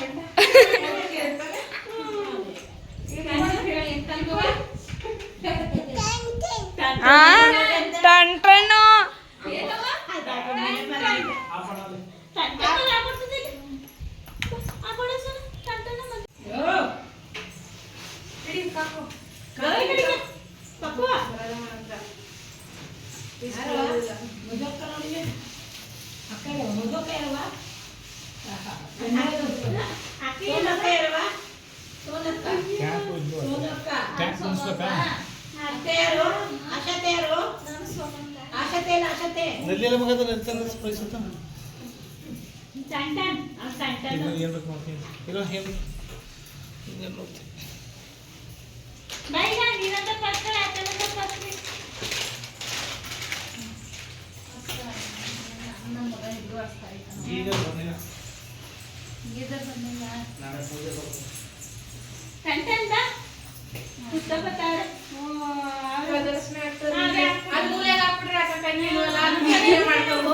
ಹೇಳಿ ಎಂತಲ್ಗೋ? ಆ ಟನ್ ಟಣ್ಣು ಏನವ್ವ? ಹಿಡಿ, ಕಾಕು. ಕ್ಯಾಂಪ್ ಕ್ಯಾಂಪ್ ಅನ್ಸ್ಬೇಕಾ ನಲ್ಲಿಯಲ್ಲ ಮಗದ ನೆಲ್ತಲ್ಲ ಸ್ಪೈಸ್ ಅಂತ ಇನ್ನು ಏನು ಬೇಕು ನೋಡ್ತೀನಿ ಇಲ್ಲ ಏನು ಇನ್ನೇನು ನೋಡ್ತೀನಿ ನನ್ನ ಮಗ ಇಬ್ರು ಅರ್ಸ್ತಾ ಇದ್ದಾನೆ. ಈಗ ಬಂದಿಲ್ಲ. ಗೀಜರ್ ಬಂದಿಲ್ಲ. ನಾಳೆ ಪೂಜೆ ಬರ್ತೀನಿ ಅದ್ ಮೂಲೆಗ್ ಹಾಕ್ಬಿಟ್ರೆ ಅಕ್ಕ ಕಣ್ಣಿ ಇಲ್ವಲ್ಲ, ಅದ್ನ ಕಣ್ಣಿ ಮಾಡ್ಕೊಂಡು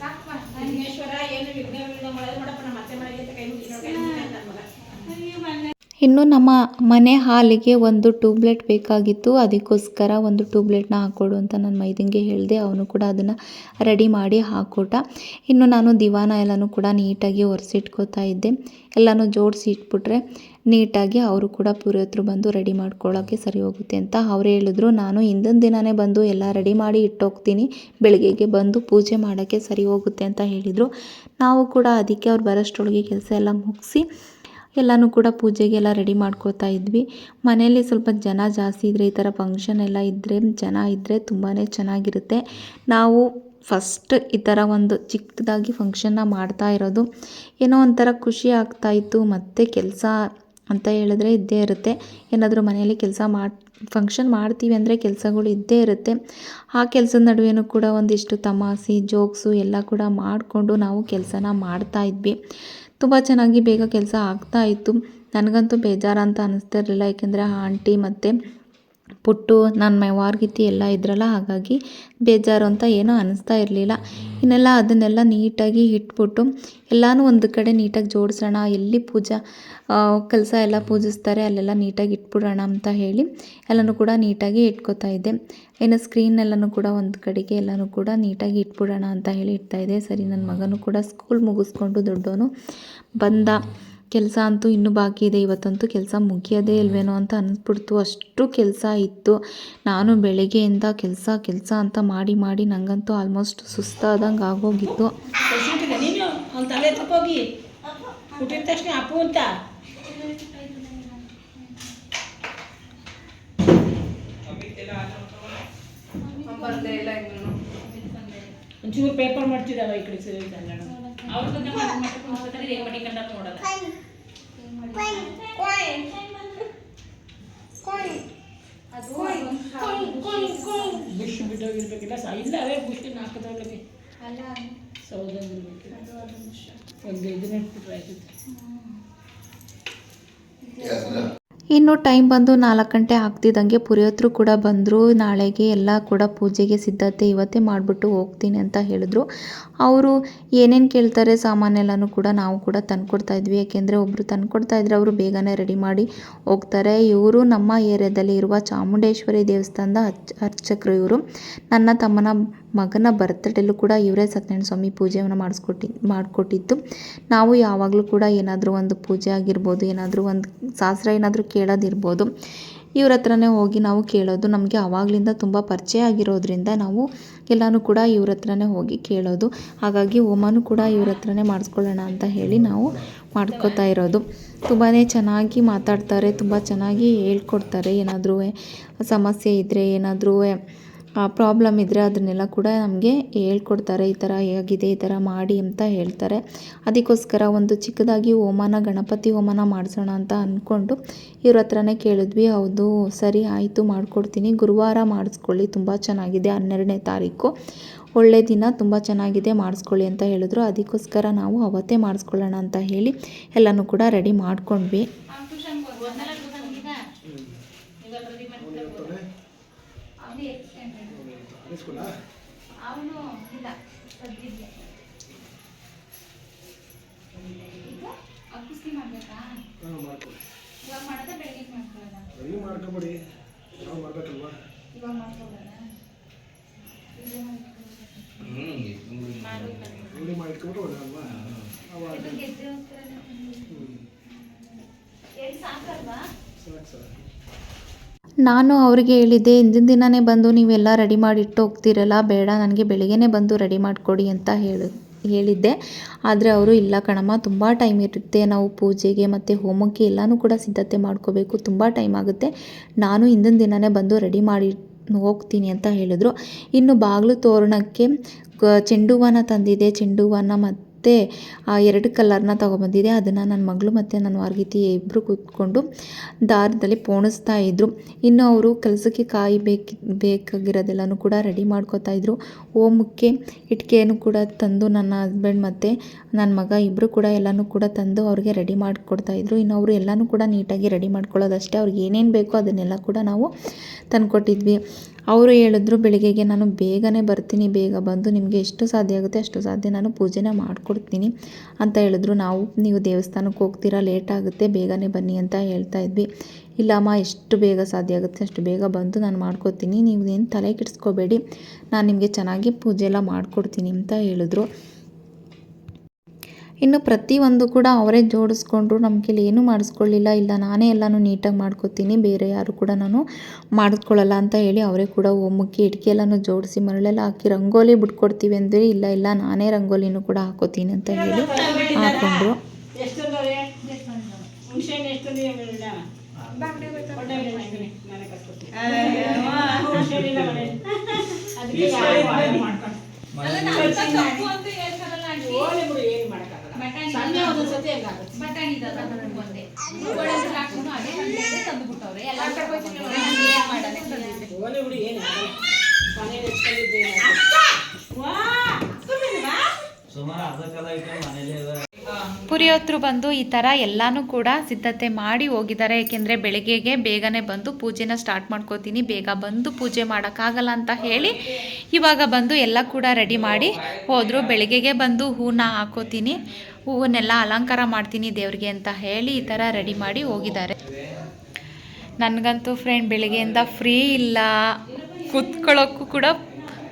ಸಾಕು ಬಾ. ವಿಘ್ನೇಶ್ವರ ಏನು ವಿಘ್ನ ವಿಘ್ನ ಮಾಡೋದು ಮಾಡಪ್ಪ ನಮ್ಮ ಅತ್ತೆ ಮನೆಗೆ ಕೈ ಮುಗಿ ನೋಡಿ ಕೈ ಮುಗಿ ಅಂತ ನನ್ನ ಮಗ ಇನ್ನು ನಮ್ಮ ಮನೆ ಹಾಲಿಗೆ ಒಂದು ಟ್ಯೂಬ್ಲೆಟ್ ಬೇಕಾಗಿತ್ತು. ಅದಕ್ಕೋಸ್ಕರ ಒಂದು ಟ್ಯೂಬ್ಲೆಟ್ನ ಹಾಕ್ಕೊಡು ಅಂತ ನನ್ನ ಮೈದಿಂಗೆ ಹೇಳಿದೆ. ಅವನು ಕೂಡ ಅದನ್ನು ರೆಡಿ ಮಾಡಿ ಹಾಕ್ಕೊಟ್ಟ ಇನ್ನು ನಾನು ದಿವಾನ ಎಲ್ಲನೂ ಕೂಡ ನೀಟಾಗಿ ಒರೆಸಿಟ್ಕೋತಾ ಇದ್ದೆ. ಎಲ್ಲನೂ ಜೋಡಿಸಿ ಇಟ್ಬಿಟ್ರೆ ನೀಟಾಗಿ ಅವರು ಕೂಡ ಪುರೋಹಿತರು ಬಂದು ರೆಡಿ ಮಾಡ್ಕೊಳ್ಳೋಕ್ಕೆ ಸರಿ ಹೋಗುತ್ತೆ ಅಂತ ಅವ್ರು ಹೇಳಿದ್ರು. ನಾನು ಹಿಂದಿನ ದಿನವೇ ಬಂದು ಎಲ್ಲ ರೆಡಿ ಮಾಡಿ ಇಟ್ಟೋಗ್ತೀನಿ. ಬೆಳಗ್ಗೆಗೆ ಬಂದು ಪೂಜೆ ಮಾಡೋಕ್ಕೆ ಸರಿ ಹೋಗುತ್ತೆ ಅಂತ ಹೇಳಿದರು. ನಾವು ಕೂಡ ಅದಕ್ಕೆ ಅವ್ರು ಬರೋಷ್ಟರೊಳಗೆ ಕೆಲಸ ಎಲ್ಲ ಮುಗಿಸಿ ಎಲ್ಲನೂ ಕೂಡ ಪೂಜೆಗೆಲ್ಲ ರೆಡಿ ಮಾಡ್ಕೋತಾ ಇದ್ವಿ. ಮನೆಯಲ್ಲಿ ಸ್ವಲ್ಪ ಜನ ಜಾಸ್ತಿ ಇದ್ದರೆ ಈ ಥರ ಫಂಕ್ಷನ್ ಎಲ್ಲ ಇದ್ದರೆ ಜನ ಇದ್ದರೆ ತುಂಬಾ ಚೆನ್ನಾಗಿರುತ್ತೆ. ನಾವು ಫಸ್ಟ್ ಈ ಥರ ಒಂದು ಚಿಕ್ಕದಾಗಿ ಫಂಕ್ಷನ್ನ ಮಾಡ್ತಾ ಇರೋದು. ಏನೋ ಒಂಥರ ಖುಷಿ ಆಗ್ತಾಯಿತ್ತು ಮತ್ತು ಕೆಲಸ ಅಂತ ಹೇಳಿದ್ರೆ ಇದ್ದೇ ಇರುತ್ತೆ. ಏನಾದರೂ ಮನೆಯಲ್ಲಿ ಕೆಲಸ ಮಾಡಿ ಫಂಕ್ಷನ್ ಮಾಡ್ತೀವಿ ಅಂದರೆ ಕೆಲಸಗಳು ಇದ್ದೇ ಇರುತ್ತೆ. ಆ ಕೆಲಸದ ನಡುವೆನೂ ಕೂಡ ಒಂದಿಷ್ಟು ತಮಾಸೆ ಜೋಕ್ಸು ಎಲ್ಲ ಕೂಡ ಮಾಡಿಕೊಂಡು ನಾವು ಕೆಲಸನ ಮಾಡ್ತಾ ಇದ್ವಿ. ತುಂಬ ಚೆನ್ನಾಗಿ ಬೇಗ ಕೆಲಸ ಆಗ್ತಾ ಇತ್ತು. ನನಗಂತೂ ಬೇಜಾರಂತ ಅಂತ ಇರಲಿಲ್ಲ ಏಕೆಂದರೆ ಆಂಟಿ ಮತ್ತು ಪುಟ್ಟು ನನ್ನ ಮೆವಾರ್ಗಿತಿ ಎಲ್ಲ ಇದ್ರಲ್ಲ, ಹಾಗಾಗಿ ಬೇಜಾರು ಅಂತ ಏನೂ ಅನ್ನಿಸ್ತಾ ಇರಲಿಲ್ಲ. ಇನ್ನೆಲ್ಲ ಅದನ್ನೆಲ್ಲ ನೀಟಾಗಿ ಇಟ್ಬಿಟ್ಟು ಎಲ್ಲನೂ ಒಂದು ಕಡೆ ನೀಟಾಗಿ ಜೋಡಿಸೋಣ, ಎಲ್ಲಿ ಪೂಜಾ ಕೆಲಸ ಎಲ್ಲ ಪೂಜಿಸ್ತಾರೆ ಅಲ್ಲೆಲ್ಲ ನೀಟಾಗಿ ಇಟ್ಬಿಡೋಣ ಅಂತ ಹೇಳಿ ಎಲ್ಲನೂ ಕೂಡ ನೀಟಾಗಿ ಇಟ್ಕೋತಾ ಇದ್ದೆ. ಇನ್ನು ಸ್ಕ್ರೀನ್ ಎಲ್ಲನೂ ಕೂಡ ಒಂದು ಕಡೆಗೆ ಎಲ್ಲನೂ ಕೂಡ ನೀಟಾಗಿ ಇಟ್ಬಿಡೋಣ ಅಂತ ಹೇಳಿ ಇಡ್ತಾಯಿದ್ದೆ ಸರಿ ನನ್ನ ಮಗನೂ ಕೂಡ ಸ್ಕೂಲ್ ಮುಗಿಸ್ಕೊಂಡು ದೊಡ್ಡವನು ಬಂದ. ಕೆಲಸ ಅಂತೂ ಇನ್ನೂ ಬಾಕಿ ಇದೆ. ಇವತ್ತಂತೂ ಕೆಲಸ ಮುಗಿಯೋದೇ ಇಲ್ವೇನೋ ಅಂತ ಅನ್ನಿಸ್ಬಿಡ್ತು ಅಷ್ಟು ಕೆಲಸ ಇತ್ತು. ನಾನು ಬೆಳಗ್ಗೆಯಿಂದ ಕೆಲಸ ಕೆಲಸ ಅಂತ ಮಾಡಿ ಮಾಡಿ ನನಗಂತೂ ಆಲ್ಮೋಸ್ಟ್ ಸುಸ್ತಾದಂಗೆ ಆಗೋಗಿತ್ತು. ಒಂಚೂರು ಪೇಪರ್ ಮಾಡ್ತಿದ್ದಾವ ಈ ಕಡೆ ಅವ್ರ ಬಗ್ಗೆ ಕನ್ನಡ ನೋಡಲ್ಲ ಬುಷ್ ಬಿಟ್ಟೋಗಿರ್ಬೇಕಿಲ್ಲ ಇಲ್ಲ ಅವೇ ಬುಷ್ ಹಾಕಿದವ್ರಿಗೆ ಸೌದಂಗಿರ್ಬೇಕಿಲ್ಲ ಒಂದು ಇದನ್ನ ಇಟ್ಬಿಟ್ರೆ ಆಯ್ತದೆ ಇನ್ನು ಟೈಮ್ ಬಂದು ನಾಲ್ಕು ಗಂಟೆ ಆಗ್ತಿದ್ದಂಗೆ ಪುರೋಹಿತರು ಕೂಡ ಬಂದರು. ನಾಳೆಗೆ ಎಲ್ಲ ಕೂಡ ಪೂಜೆಗೆ ಸಿದ್ಧತೆ ಇವತ್ತೇ ಮಾಡಿಬಿಟ್ಟು ಹೋಗ್ತೀನಿ ಅಂತ ಹೇಳಿದ್ರು. ಅವರು ಏನೇನು ಕೇಳ್ತಾರೆ ಸಾಮಾನೆಲ್ಲನೂ ಕೂಡ ನಾವು ಕೂಡ ತಂದುಕೊಡ್ತಾ ಇದ್ವಿ. ಯಾಕೆಂದರೆ ಒಬ್ಬರು ತಂದುಕೊಡ್ತಾ ಇದ್ರೆ ಅವರು ಬೇಗನೆ ರೆಡಿ ಮಾಡಿ ಹೋಗ್ತಾರೆ. ಇವರು ನಮ್ಮ ಏರಿಯಾದಲ್ಲಿ ಇರುವ ಚಾಮುಂಡೇಶ್ವರಿ ದೇವಸ್ಥಾನದ ಅರ್ಚ, ಅರ್ಚಕರು ಇವರು. ನನ್ನ ತಮ್ಮನ ಮಗನ ಬರ್ತ್ಡೇಲೂ ಕೂಡ ಇವರೇ ಸತ್ಯನಾರಾಯಣ ಸ್ವಾಮಿ ಪೂಜೆಯನ್ನು ಮಾಡಿಸ್ಕೊಟ್ಟಿ, ಮಾಡಿಕೊಟ್ಟಿದ್ದು. ನಾವು ಯಾವಾಗಲೂ ಕೂಡ ಏನಾದರೂ ಒಂದು ಪೂಜೆ ಆಗಿರ್ಬೋದು, ಏನಾದರೂ ಒಂದು ಶಾಸ್ತ್ರ ಏನಾದರೂ ಕೇಳೋದಿರ್ಬೋದು, ಇವ್ರ ಹತ್ರನೇ ಹೋಗಿ ನಾವು ಕೇಳೋದು. ನಮಗೆ ಆವಾಗಲಿಂದ ತುಂಬ ಪರಿಚಯ ಆಗಿರೋದ್ರಿಂದ ನಾವು ಎಲ್ಲನೂ ಕೂಡ ಇವ್ರ ಹತ್ರನೇ ಹೋಗಿ ಕೇಳೋದು. ಹಾಗಾಗಿ ಹೋಮನೂ ಕೂಡ ಇವ್ರ ಹತ್ರನೇ ಮಾಡಿಸ್ಕೊಳ್ಳೋಣ ಅಂತ ಹೇಳಿ ನಾವು ಮಾಡ್ಕೋತಾ ಇರೋದು. ತುಂಬಾ ಚೆನ್ನಾಗಿ ಮಾತಾಡ್ತಾರೆ, ತುಂಬ ಚೆನ್ನಾಗಿ ಹೇಳ್ಕೊಡ್ತಾರೆ. ಏನಾದರೂ ಸಮಸ್ಯೆ ಇದ್ದರೆ ಏನಾದರೂ ಪ್ರಾಬ್ಲಮ್ ಇದ್ದರೆ ಅದನ್ನೆಲ್ಲ ಕೂಡ ನಮಗೆ ಹೇಳ್ಕೊಡ್ತಾರೆ, ಈ ಥರ ಹೇಗಿದೆ, ಈ ಥರ ಮಾಡಿ ಅಂತ ಹೇಳ್ತಾರೆ. ಅದಕ್ಕೋಸ್ಕರ ಒಂದು ಚಿಕ್ಕದಾಗಿ ಹೋಮನ ಗಣಪತಿ ಹೋಮನ ಮಾಡಿಸೋಣ ಅಂತ ಅಂದ್ಕೊಂಡು ಇವ್ರ ಹತ್ರನೇ ಕೇಳಿದ್ವಿ, ಹೌದು, ಸರಿ, ಆಯಿತು, ಮಾಡಿಕೊಡ್ತೀನಿ. ಗುರುವಾರ ಮಾಡಿಸ್ಕೊಳ್ಳಿ, ತುಂಬ ಚೆನ್ನಾಗಿದೆ, ಹನ್ನೆರಡನೇ ತಾರೀಕು. ಒಳ್ಳೆ ದಿನ, ತುಂಬ ಚೆನ್ನಾಗಿದೆ, ಮಾಡಿಸ್ಕೊಳ್ಳಿ ಅಂತ ಹೇಳಿದ್ರು. ಅದಕ್ಕೋಸ್ಕರ ನಾವು ಅವತ್ತೇ ಮಾಡಿಸ್ಕೊಳ್ಳೋಣ ಅಂತ ಹೇಳಿ ಎಲ್ಲನೂ ಕೂಡ ರೆಡಿ ಮಾಡ್ಕೊಂಡ್ವಿ. ಅವನು ಇಲ್ಲ ಸದ್ಯಕ್ಕೆ ಈಗ ಅಕ್ಕುಸ್ತಿ ಮಾಡ್ಬೇಕಾ? ಇವಾಗ ಮಾಡಿದ್ರೆ ಬೆಳಗ್ಗೆ ಮಾಡ್ಕೊಳ್ಳೋಣ ಅಡುಗೆ ಮಾಡ್ಕೊಬೇಡಿ. ನಾವು ಮಾಡ್ಬೇಕಲ್ವಾ? ಇವಾಗ ಮಾಡ್ಕೊಳ್ಳೋಣ ರೂಢಿ ಅವಾಗ ಸಾಕಲ್ವಾ ಸಾಕು ಸಾಕು. ನಾನು ಅವರಿಗೆ ಹೇಳಿದ್ದೆ ಹಿಂದಿನ ದಿನವೇ ಬಂದು ನೀವೆಲ್ಲ ರೆಡಿ ಮಾಡಿ ಇಟ್ಟು ಹೋಗ್ತೀರಲ್ಲ, ಬೇಡ, ನನಗೆ ಬೆಳಿಗ್ಗೆನೇ ಬಂದು ರೆಡಿ ಮಾಡಿಕೊಡಿ ಅಂತ ಹೇಳಿ, ಹೇಳಿದ್ದೆ. ಆದರೆ ಅವರು, ಇಲ್ಲ ಕಣಮ್ಮ, ತುಂಬ ಟೈಮ್ ಇರುತ್ತೆ, ನಾವು ಪೂಜೆಗೆ ಮತ್ತು ಹೋಮಕ್ಕೆ ಎಲ್ಲನೂ ಕೂಡ ಸಿದ್ಧತೆ ಮಾಡ್ಕೋಬೇಕು, ತುಂಬ ಟೈಮ್ ಆಗುತ್ತೆ. ನಾನು ಹಿಂದಿನ ದಿನವೇ ಬಂದು ರೆಡಿ ಮಾಡಿ ಹೋಗ್ತೀನಿ ಅಂತ ಹೇಳಿದ್ರು. ಇನ್ನು ಬಾಗಿಲು ತೋರಣಕ್ಕೆ ಚೆಂಡು ತಂದಿದೆ ಚೆಂಡು ಹೂವನ ಮತ್ತು ಆ, ಎರಡು ಕಲರ್ನ ತೊಗೊಬಂದಿದೆ. ಅದನ್ನು ನನ್ನ ಮಗಳು ಮತ್ತು ನನ್ನ ವಾರ್ಗಿತಿ ಇಬ್ಬರು ಕೂತ್ಕೊಂಡು ದಾರದಲ್ಲಿ ಪೋಣಿಸ್ತಾ ಇದ್ದರು ಇನ್ನು ಅವರು ಕೆಲಸಕ್ಕೆ ಕಾಯಿ ಬೇಕು, ಬೇಕಾಗಿರೋದೆಲ್ಲನೂ ಕೂಡ ರೆಡಿ ಮಾಡ್ಕೋತಾ ಇದ್ದರು ಓಮಕ್ಕೆ ಇಟ್ಕೆಯನ್ನು ಕೂಡ ತಂದು ನನ್ನ ಹಸ್ಬೆಂಡ್ ಮತ್ತು ನನ್ನ ಮಗ ಇಬ್ಬರು ಕೂಡ ಎಲ್ಲನೂ ಕೂಡ ತಂದು ಅವ್ರಿಗೆ ರೆಡಿ ಮಾಡಿಕೊಡ್ತಾ ಇದ್ದರು ಇನ್ನು ಅವರು ಎಲ್ಲನೂ ಕೂಡ ನೀಟಾಗಿ ರೆಡಿ ಮಾಡ್ಕೊಳ್ಳೋದಷ್ಟೇ. ಅವ್ರಿಗೆ ಏನೇನು ಬೇಕೋ ಅದನ್ನೆಲ್ಲ ಕೂಡ ನಾವು ತಂದುಕೊಟ್ಟಿದ್ವಿ. ಅವರು ಹೇಳಿದ್ರು, ಬೆಳಗ್ಗೆಗೆ ನಾನು ಬೇಗನೆ ಬರ್ತೀನಿ, ಬೇಗ ಬಂದು ನಿಮಗೆ ಎಷ್ಟು ಸಾಧ್ಯ ಆಗುತ್ತೆ ಅಷ್ಟು ಸಾಧ್ಯ ನಾನು ಪೂಜೆನ ಮಾಡಿಕೊಡ್ತೀನಿ ಅಂತ ಹೇಳಿದ್ರು. ನಾವು, ನೀವು ದೇವಸ್ಥಾನಕ್ಕೆ ಹೋಗ್ತೀರಾ, ಲೇಟ್ ಆಗುತ್ತೆ, ಬೇಗನೆ ಬನ್ನಿ ಅಂತ ಹೇಳ್ತಾ ಇದ್ವಿ. ಇಲ್ಲಮ್ಮ ಎಷ್ಟು ಬೇಗ ಸಾಧ್ಯ ಆಗುತ್ತೆ, ಅಷ್ಟು ಬೇಗ ಬಂದು ನಾನು ಮಾಡ್ಕೊತೀನಿ ನೀವು ಏನು ತಲೆ ಕೆಡಿಸ್ಕೋಬೇಡಿ, ನಾನು ನಿಮಗೆ ಚೆನ್ನಾಗಿ ಪೂಜೆ ಎಲ್ಲ ಮಾಡಿಕೊಡ್ತೀನಿ ಅಂತ ಹೇಳಿದ್ರು. ಇನ್ನು ಪ್ರತಿಯೊಂದು ಕೂಡ ಅವರೇ ಜೋಡಿಸ್ಕೊಂಡ್ರು ನಮ್ಮ ಕೈಲಿ ಏನೂ ಮಾಡಿಸ್ಕೊಳ್ಳಿಲ್ಲ, ಇಲ್ಲ ನಾನೇ ಎಲ್ಲಾನು ನೀಟಾಗಿ ಮಾಡ್ಕೊತೀನಿ, ಬೇರೆ ಯಾರು ಕೂಡ ನಾನು ಮಾಡಿಸ್ಕೊಳ್ಳಲ್ಲ ಅಂತ ಹೇಳಿ ಅವರೇ ಕೂಡ ಹೋಮಕ್ಕೆ ಇಟ್ಕೆ ಎಲ್ಲಾನು ಜೋಡಿಸಿ ಮರಳೆಲ್ಲ ಹಾಕಿ ರಂಗೋಲಿ ಬಿಟ್ಕೊಡ್ತೀವಿ ಅಂದರೆ ಇಲ್ಲ ಇಲ್ಲ ನಾನೇ ರಂಗೋಲಿನೂ ಕೂಡ ಹಾಕೋತೀನಿ ಅಂತ ಹೇಳಿ ಹಾಕೊಂಡ್ರು. ಅದಕ್ಕೆ ಸಂಜೆ ಒಂದೊಂದ್ ಸತಿ. ಎಲ್ಲ ಏನು? ಸುಮಾರು ಅರ್ಧ ಕಾಲ ಮನೇಲಿ ಪುರಿಯೋತ್ರು ಬಂದು ಈ ಥರ ಎಲ್ಲಾನು ಕೂಡ ಸಿದ್ಧತೆ ಮಾಡಿ ಹೋಗಿದ್ದಾರೆ. ಏಕೆಂದರೆ ಬೆಳಗ್ಗೆಗೆ ಬೇಗನೆ ಬಂದು ಪೂಜೆನ ಸ್ಟಾರ್ಟ್ ಮಾಡ್ಕೋತೀನಿ. ಬೇಗ ಬಂದು ಪೂಜೆ ಮಾಡೋಕ್ಕಾಗಲ್ಲ ಅಂತ ಹೇಳಿ ಇವಾಗ ಬಂದು ಎಲ್ಲ ಕೂಡ ರೆಡಿ ಮಾಡಿ ಹೋದರು. ಬೆಳಗ್ಗೆಗೆ ಬಂದು ಹೂನ ಹಾಕೋತೀನಿ. ಹೂವನ್ನೆಲ್ಲ ಅಲಂಕಾರ ಮಾಡ್ತೀನಿ ದೇವ್ರಿಗೆ ಅಂತ ಹೇಳಿ ಈ ಥರ ರೆಡಿ ಮಾಡಿ ಹೋಗಿದ್ದಾರೆ. ನನಗಂತೂ ಫ್ರೆಂಡ್ ಬೆಳಗ್ಗೆಯಿಂದ ಫ್ರೀ ಇಲ್ಲ. ಕೂತ್ಕೊಳ್ಳೋಕ್ಕೂ ಕೂಡ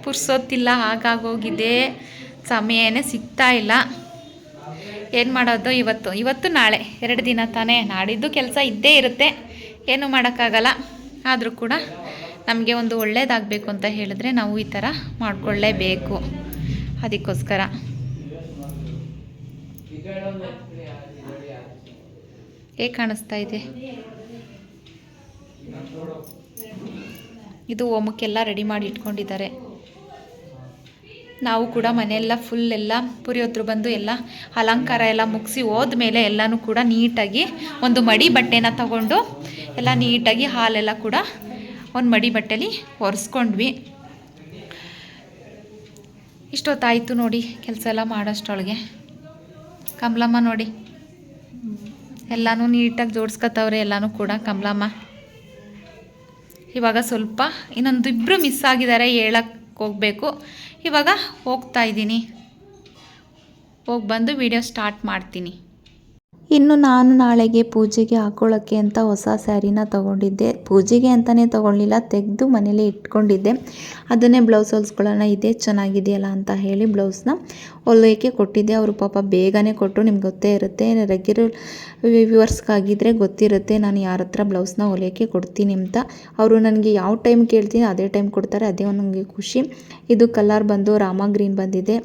ಪುರ್ಸೋತಿಲ್ಲ ಹಾಗಾಗೋಗಿದೆ ಸಮಯನೇ ಸಿಗ್ತಾ ಇಲ್ಲ. ಏನು ಮಾಡೋದು? ಇವತ್ತು ಇವತ್ತು ನಾಳೆ, ಎರಡು ದಿನ ತಾನೇ. ನಾಡಿದ್ದು ಕೆಲಸ ಇದ್ದೇ ಇರುತ್ತೆ. ಏನು ಮಾಡೋಕ್ಕಾಗಲ್ಲ. ಆದರೂ ಕೂಡ ನಮಗೆ ಒಂದು ಒಳ್ಳೇದಾಗಬೇಕು ಅಂತ ಹೇಳಿದ್ರೆ ನಾವು ಈ ಥರ ಮಾಡಿಕೊಳ್ಳೇಬೇಕು. ಅದಕ್ಕೋಸ್ಕರ. ಹೇಗೆ ಕಾಣಿಸ್ತಾ ಇದೆ. ಇದು ಹೋಮಕ್ಕೆಲ್ಲ ರೆಡಿ ಮಾಡಿ ಇಟ್ಕೊಂಡಿದ್ದಾರೆ. ನಾವು ಕೂಡ ಮನೆಯೆಲ್ಲ ಫುಲ್ ಎಲ್ಲ ಪುರಿಯೋದ್ರು ಬಂದು ಎಲ್ಲ ಅಲಂಕಾರ ಎಲ್ಲ ಮುಗಿಸಿ ಹೋದ್ಮೇಲೆ ಎಲ್ಲನೂ ಕೂಡ ನೀಟಾಗಿ ಒಂದು ಮಡಿ ಬಟ್ಟೆನ ತಗೊಂಡು ಎಲ್ಲ ನೀಟಾಗಿ ಹಾಲೆಲ್ಲ ಕೂಡ ಒಂದು ಮಡಿ ಬಟ್ಟೆಲಿ ಒರೆಸ್ಕೊಂಡ್ವಿ. ಇಷ್ಟೊತ್ತಾಯಿತು ನೋಡಿ ಕೆಲಸ ಎಲ್ಲ ಮಾಡೋಷ್ಟೊಳಗೆ ಕಮಲಮ್ಮ ನೋಡಿ. ಎಲ್ಲನೂ ನೀಟಾಗಿ ಜೋಡಿಸ್ಕೊತಾವ್ರೆ ಎಲ್ಲನೂ ಕೂಡ ಕಮಲಮ್ಮ. ಇವಾಗ ಸ್ವಲ್ಪ ಇನ್ನೊಂದು ಇಬ್ಬರು ಮಿಸ್ ಆಗಿದ್ದಾರೆ ಹೇಳಕ್ಕೆ ಹೋಗಬೇಕು. ಇವಾಗ ಹೋಗ್ತಾ ಇದ್ದೀನಿ. ಹೋಗಿ ಬಂದು ವಿಡಿಯೋ ಸ್ಟಾರ್ಟ್ ಮಾಡ್ತೀನಿ. ಇನ್ನು ನಾನು ನಾಳೆಗೆ ಪೂಜೆಗೆ ಹಾಕೊಳ್ಳೋಕ್ಕೆ ಅಂತ ಹೊಸ ಸ್ಯಾರಿನ ತಗೊಂಡಿದ್ದೆ. ಪೂಜೆಗೆ ಅಂತಲೇ ತೊಗೊಳ್ಲಿಲ್ಲ ತೆಗೆದು ಮನೇಲಿ ಇಟ್ಕೊಂಡಿದ್ದೆ. ಅದನ್ನೇ ಬ್ಲೌಸ್ ಹೊಲ್ಸ್ಕೊಳ್ಳೋಣ, ಇದೇ ಚೆನ್ನಾಗಿದೆಯಲ್ಲ ಅಂತ ಹೇಳಿ ಬ್ಲೌಸ್ನ ಹೊಲಿಯೋಕ್ಕೆ ಕೊಟ್ಟಿದ್ದೆ. ಅವರು ಪಾಪ ಬೇಗನೆ ಕೊಟ್ಟು ನಿಮ್ಗೆ ಗೊತ್ತೇ ಇರುತ್ತೆ ರೆಗ್ಯುಲರ್ ವ್ಯೂವರ್ಸ್ಗಾಗಿದ್ದರೆ ಗೊತ್ತಿರುತ್ತೆ, ನಾನು ಯಾರ ಹತ್ರ ಬ್ಲೌಸ್ನ ಹೊಲಿಯೋಕೆ ಕೊಡ್ತೀನಿ ಅಂತ. ಅವರು ನನಗೆ ಯಾವ ಟೈಮ್ ಕೇಳ್ತೀನಿ, ಅದೇ ಟೈಮ್ ಕೊಡ್ತಾರೆ, ಅದೇ ನನಗೆ ಖುಷಿ. ಇದು ಕಲರ್ ಬಂದು ರಾಮ ಗ್ರೀನ್ ಬಂದಿದೆ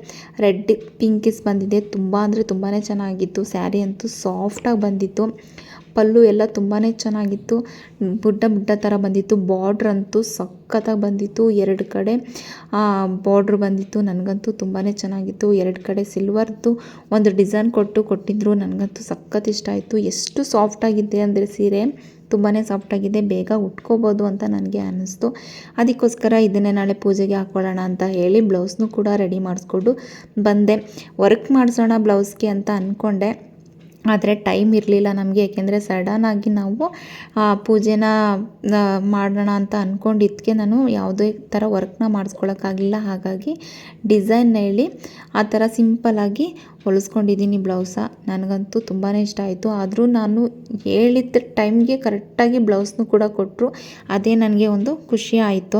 ರೆಡ್ ಪಿಂಕಿಸ್ ಬಂದಿದೆ. ತುಂಬ ಅಂದರೆ ತುಂಬಾ ಚೆನ್ನಾಗಿತ್ತು ಸ್ಯಾರಿ ಅಂತೂ ಸಾಫ್ಟಾಗಿ ಬಂದಿತ್ತು. ಪಲ್ಲು ಎಲ್ಲ ತುಂಬಾ ಚೆನ್ನಾಗಿತ್ತು. ಬುಡ್ಡ ಬುಡ್ಡ ಥರ ಬಂದಿತ್ತು. ಬಾರ್ಡ್ರ್ ಅಂತೂ ಸಖತ್ತಾಗಿ ಬಂದಿತ್ತು. ಎರಡು ಕಡೆ ಬಾರ್ಡ್ರ್ ಬಂದಿತ್ತು. ನನಗಂತೂ ತುಂಬಾ ಚೆನ್ನಾಗಿತ್ತು. ಎರಡು ಕಡೆ ಸಿಲ್ವರ್ದು ಒಂದು ಡಿಸೈನ್ ಕೊಟ್ಟು ಕೊಟ್ಟಿದ್ದರು ನನಗಂತೂ ಸಖತ್ ಇಷ್ಟ ಆಯಿತು. ಎಷ್ಟು ಸಾಫ್ಟಾಗಿದೆ ಅಂದರೆ ಸೀರೆ ತುಂಬಾ ಸಾಫ್ಟಾಗಿದೆ ಬೇಗ ಉಟ್ಕೋಬೋದು ಅಂತ ನನಗೆ ಅನ್ನಿಸ್ತು ಅದಕ್ಕೋಸ್ಕರ ಇದನ್ನೇ ನಾಳೆ ಪೂಜೆಗೆ ಹಾಕ್ಕೊಳ್ಳೋಣ ಅಂತ ಹೇಳಿ ಬ್ಲೌಸ್ನು ಕೂಡ ರೆಡಿ ಮಾಡಿಸ್ಕೊಂಡು ಬಂದೆ. ವರ್ಕ್ ಮಾಡಿಸೋಣ ಬ್ಲೌಸ್ಗೆ ಅಂತ ಅಂದ್ಕೊಂಡೆ ಆದರೆ ಟೈಮ್ ಇರಲಿಲ್ಲ ನಮಗೆ ಏಕೆಂದರೆ ಸಡನ್ನಾಗಿ ನಾವು ಆ, ಪೂಜೆನ ಮಾಡೋಣ ಅಂತ ಅಂದ್ಕೊಂಡಿದ್ದಕ್ಕೆ ನಾನು ಯಾವುದೇ ಥರ ವರ್ಕ್ನ ಮಾಡಿಸ್ಕೊಳಕ್ಕಾಗಲಿಲ್ಲ ಹಾಗಾಗಿ ಡಿಸೈನ್ ಹೇಳಿ ಆ ಥರ ಸಿಂಪಲ್ಲಾಗಿ ಹೊಲಿಸ್ಕೊಂಡಿದ್ದೀನಿ ಬ್ಲೌಸ. ನನಗಂತೂ ತುಂಬಾ ಇಷ್ಟ ಆಯಿತು. ಆದರೂ ನಾನು ಹೇಳಿದ ಟೈಮ್ಗೆ ಕರೆಕ್ಟಾಗಿ ಬ್ಲೌಸ್ನು ಕೂಡ ಕೊಟ್ಟರು. ಅದೇ ನನಗೆ ಒಂದು ಖುಷಿ ಆಯಿತು.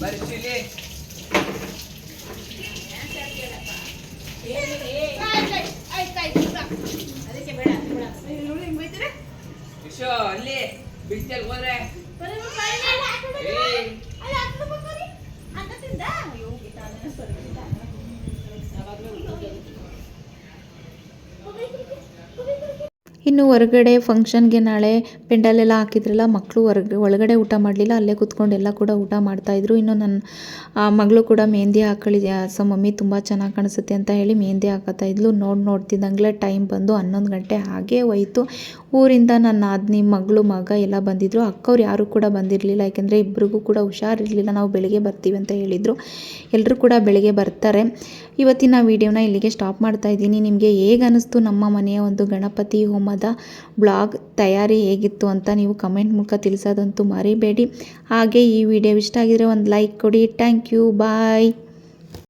बरशीले ಇನ್ನು ಹೊರಗಡೆ ಫಂಕ್ಷನ್ಗೆ ನಾಳೆ ಪೆಂಡಲೆಲ್ಲ ಹಾಕಿದ್ರಲ್ಲ ಮಕ್ಕಳು ಹೊರಗೆ, ಒಳಗಡೆ ಊಟ ಮಾಡಲಿಲ್ಲ, ಅಲ್ಲೇ ಕೂತ್ಕೊಂಡು ಎಲ್ಲ ಕೂಡ ಊಟ ಮಾಡ್ತಾಯಿದ್ರು ಇನ್ನು ನನ್ನ ಮಗಳು ಕೂಡ ಮೆಹಂದಿ ಹಾಕೊಳ್ಳಿದ್ಯಾ ಸೊ ಮಮ್ಮಿ ತುಂಬ ಚೆನ್ನಾಗಿ ಕಾಣಿಸುತ್ತೆ ಅಂತ ಹೇಳಿ ಮೆಹಂದಿ ಹಾಕತ್ತಾ ಇದ್ಲು. ನೋಡಿ ನೋಡ್ತಿದ್ದಂಗೆ ಟೈಮ್ ಬಂದು ಹನ್ನೊಂದು ಗಂಟೆ ಹಾಗೇ ಹೋಯಿತು. ಊರಿಂದ ನನ್ನ ಅದ್ನಿ ಮಗಳು, ಮಗ ಎಲ್ಲ ಬಂದಿದ್ದರು ಅಕ್ಕವ್ರು ಯಾರೂ ಕೂಡ ಬಂದಿರಲಿಲ್ಲ. ಯಾಕೆಂದರೆ ಇಬ್ರಿಗೂ ಕೂಡ ಹುಷಾರಿರಲಿಲ್ಲ. ನಾವು ಬೆಳಿಗ್ಗೆ ಬರ್ತೀವಿ ಅಂತ ಹೇಳಿದರು. ಎಲ್ಲರೂ ಕೂಡ ಬೆಳಿಗ್ಗೆ ಬರ್ತಾರೆ. ಇವತ್ತಿನ ವಿಡಿಯೋನ ಇಲ್ಲಿಗೆ ಸ್ಟಾಪ್ ಮಾಡ್ತಾ ಇದ್ದೀನಿ. ನಿಮಗೆ ಹೇಗೆ ಅನ್ನಿಸ್ತು ನಮ್ಮ ಮನೆಯ ಒಂದು ಗಣಪತಿ ಹೋಮದ ಬ್ಲಾಗ್ ತಯಾರಿ ಹೇಗಿತ್ತು ಅಂತ ನೀವು ಕಮೆಂಟ್ ಮೂಲಕ ತಿಳಿಸೋದಂತೂ ಮರಿಬೇಡಿ. ಹಾಗೆ ಈ ವಿಡಿಯೋ ಇಷ್ಟ ಆಗಿದ್ರೆ ಒಂದು ಲೈಕ್ ಕೊಡಿ. Thank you bye